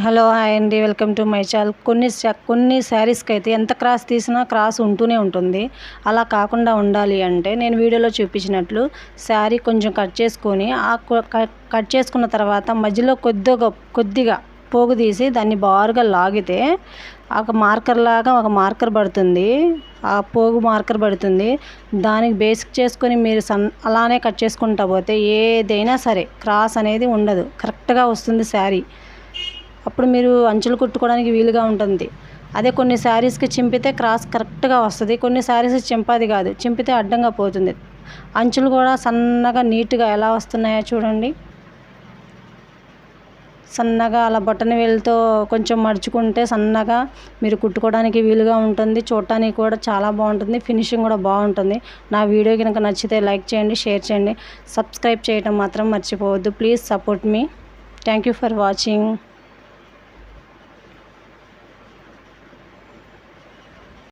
Hello hi అండి. Welcome to my channel. కొన్ని కొన్ని శారీస్కి అయితే ఎంత క్రాస్ తీసినా క్రాస్ ఉంటూనే ఉంటుంది. అలా కాకుండా ఉండాలి అంటే నేను వీడియోలో చూపించినట్లు శారీ కొంచెం కట్ చేసుకొని ఆ కట్ కట్ చేసుకున్న తర్వాత మధ్యలో కొద్దిగా కొద్దిగా పోగు తీసి దాన్ని బారుగా లాగితే ఒక మార్కర్ లాగా ఒక మార్కర్ పడుతుంది. ఆ పోగు మార్కర్ పడుతుంది. దానికి బేసిక్ చేసుకొని మీరు సన్ అలానే కట్ చేసుకుంటా పోతే ఏదైనా సరే క్రాస్ అనేది ఉండదు. కరెక్ట్గా వస్తుంది శారీ. అప్పుడు మీరు అంచులు కుట్టుకోవడానికి వీలుగా ఉంటుంది. అదే కొన్ని శారీస్కి చింపితే క్రాస్ కరెక్ట్గా వస్తుంది. కొన్ని శారీస్ చింపది కాదు. చింపితే అడ్డంగా పోతుంది. అంచులు కూడా సన్నగా నీట్గా ఎలా వస్తున్నాయో చూడండి. సన్నగా అలా బటన్ వేలుతో కొంచెం మడుచుకుంటే సన్నగా మీరు కుట్టుకోవడానికి వీలుగా ఉంటుంది. చూడటానికి కూడా చాలా బాగుంటుంది. ఫినిషింగ్ కూడా బాగుంటుంది. నా వీడియో కనుక నచ్చితే లైక్ చేయండి షేర్ చేయండి. సబ్స్క్రైబ్ చేయడం మాత్రం మర్చిపోవద్దు. Please support me. Thank you for watching.